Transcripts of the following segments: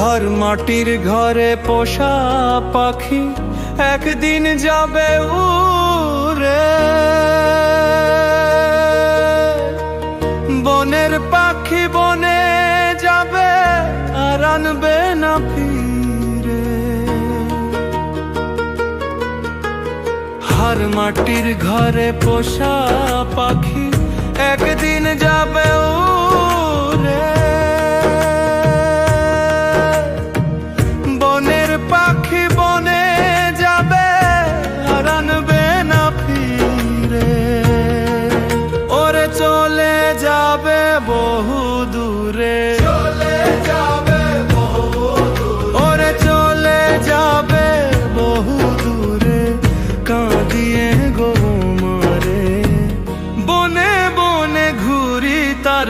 হর মাটির ঘরে পোষা পাখি একদিন যাবে উড়ে। বনের পাখি বনে যাবে আর আনবে না ফিরে। হর মাটির ঘরে পোষা পাখি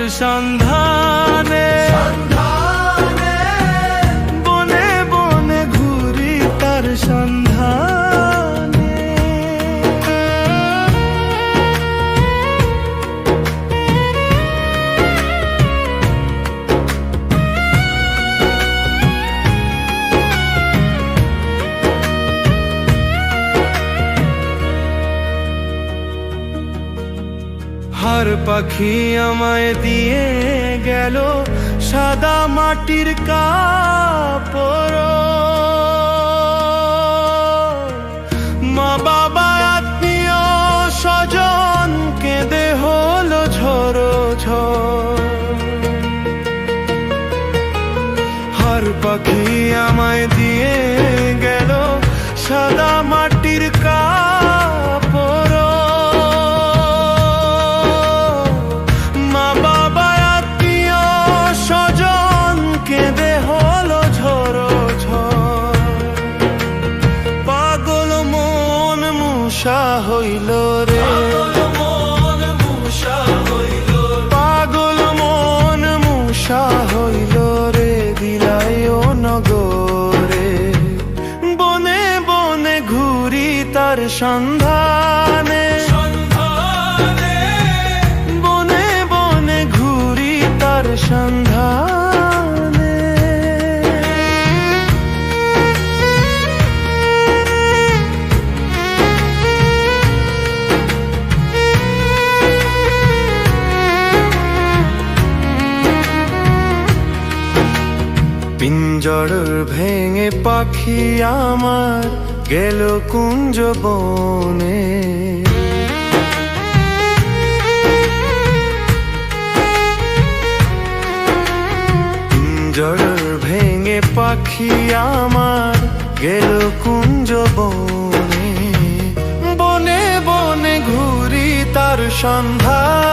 সন্ধানে। বনে বনে ঘুরি তার সন্ধানে। হর পাখি আমায় দিয়ে গেল সাদা মাটির কাপড়। মা বাবা, আত্মীয় স্বজন, কেঁদে হলো ঝড়। হর পাখি আমায় দিয়ে গেল সাদা মাটির কাপড়। হইল রে। পিঞ্জর ভেঙে পাখি আমার গেল কুঞ্জ বনে। পিঞ্জর ভেঙে পাখি আমার গেল কুঞ্জ বনে। বনে বনে ঘুরি তার সন্ধানে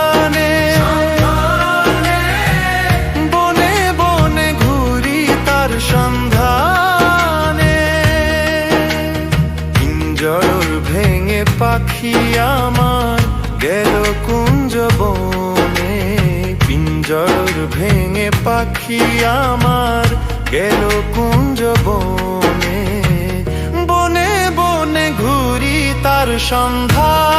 পাখি আমার গেল কুঞ্জ বনে বনে বনে ঘুরি তার সন্ধানে।